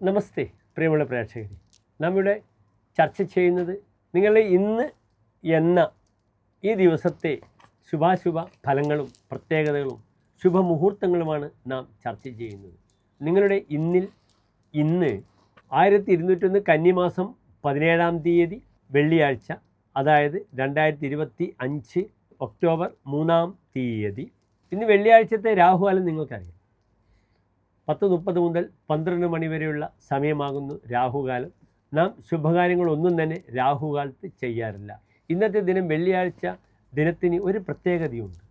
നമസ്തേ പ്രിയമുള്ള പ്രേക്ഷകരെ. നമ്മുടെ ചർച്ച ചെയ്യുന്നത് നിങ്ങളുടെ ഇന്ന് എന്ന ഈ ദിവസത്തെ ശുഭാശുഭ ഫലങ്ങളും പ്രത്യേകതകളും ശുഭമുഹൂർത്തങ്ങളുമാണ് നാം ചർച്ച ചെയ്യുന്നത്. നിങ്ങളുടെ ഇന്നിൽ ഇന്ന് ആയിരത്തി ഇരുന്നൂറ്റൊന്ന് കന്നിമാസം പതിനേഴാം തീയതി വെള്ളിയാഴ്ച അതായത് രണ്ടായിരത്തി ഇരുപത്തി അഞ്ച് ഒക്ടോബർ മൂന്നാം തീയതി. ഇന്ന് വെള്ളിയാഴ്ചത്തെ രാഹുകാലം നിങ്ങൾക്കറിയാം. പത്ത് മുപ്പത് മുതൽ പന്ത്രണ്ട് മണി വരെയുള്ള സമയമാകുന്നു രാഹുകാലം. നാം ശുഭകാര്യങ്ങളൊന്നും തന്നെ രാഹുകാലത്ത് ചെയ്യാറില്ല. ഇന്നത്തെ ദിനം വെള്ളിയാഴ്ച ദിനത്തിന് ഒരു പ്രത്യേകതയുണ്ട്.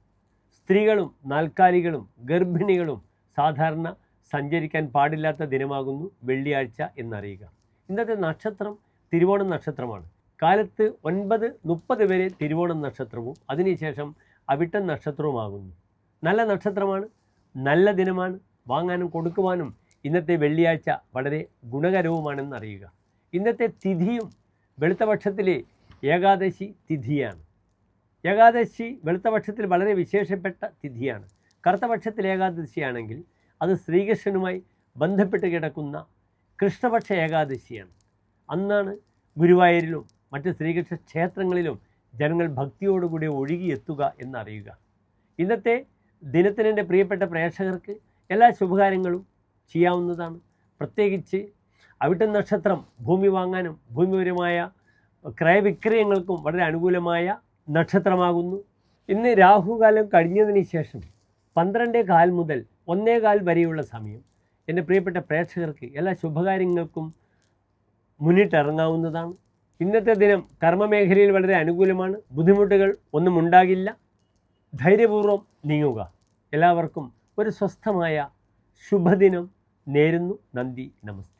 സ്ത്രീകളും നാൽക്കാലികളും ഗർഭിണികളും സാധാരണ സഞ്ചരിക്കാൻ പാടില്ലാത്ത ദിനമാകുന്നു വെള്ളിയാഴ്ച എന്നറിയുക. ഇന്നത്തെ നക്ഷത്രം തിരുവോണം നക്ഷത്രമാണ്. കാലത്ത് ഒൻപത് മുപ്പത് വരെ തിരുവോണം നക്ഷത്രവും അതിനുശേഷം അവിട്ടം നക്ഷത്രവുമാകുന്നു. നല്ല നക്ഷത്രമാണ് നല്ല ദിനമാണ് വാങ്ങാനും കൊടുക്കുവാനും ഇന്നത്തെ വെള്ളിയാഴ്ച വളരെ ഗുണകരവുമാണെന്ന് അറിയുക. ഇന്നത്തെ തിഥിയും വെളുത്തപക്ഷത്തിലെ ഏകാദശി തിഥിയാണ്. ഏകാദശി വെളുത്തപക്ഷത്തിൽ വളരെ വിശേഷപ്പെട്ട തിഥിയാണ്. കറുത്തപക്ഷത്തിൽ ഏകാദശിയാണെങ്കിൽ അത് ശ്രീകൃഷ്ണനുമായി ബന്ധപ്പെട്ട് കിടക്കുന്ന കൃഷ്ണപക്ഷ ഏകാദശിയാണ്. അന്നാണ് ഗുരുവായൂരിലും മറ്റ് ശ്രീകൃഷ്ണ ക്ഷേത്രങ്ങളിലും ജനങ്ങൾ ഭക്തിയോടുകൂടി ഒഴുകിയെത്തുക എന്നറിയുക. ഇന്നത്തെ ദിനത്തിന് എന്റെ പ്രിയപ്പെട്ട പ്രേക്ഷകർക്ക് എല്ലാ ശുഭകാര്യങ്ങളും ചെയ്യാവുന്നതാണ്. പ്രത്യേകിച്ച് അവിട്ട നക്ഷത്രം ഭൂമി വാങ്ങാനും ഭൂമിപരമായ ക്രയവിക്രയങ്ങൾക്കും വളരെ അനുകൂലമായ നക്ഷത്രമാകുന്നു. ഇന്ന് രാഹുകാലം കഴിഞ്ഞതിന് ശേഷം പന്ത്രണ്ടേ കാൽ മുതൽ ഒന്നേ കാൽ വരെയുള്ള സമയം എന്റെ പ്രിയപ്പെട്ട പ്രേക്ഷകർക്ക് എല്ലാ ശുഭകാര്യങ്ങൾക്കും മുന്നിട്ടിറങ്ങാവുന്നതാണ് ഇന്നത്തെ ദിനം കർമ്മമേഖലയിൽ വളരെ അനുകൂലമാണ്. ബുദ്ധിമുട്ടുകൾ ഒന്നും ഉണ്ടാകില്ല. ധൈര്യപൂർവം നീങ്ങുക. എല്ലാവർക്കും ഒരു സ്വസ്ഥമായ ശുഭദിനം നേരുന്നു. നന്ദി നമസ്തേ.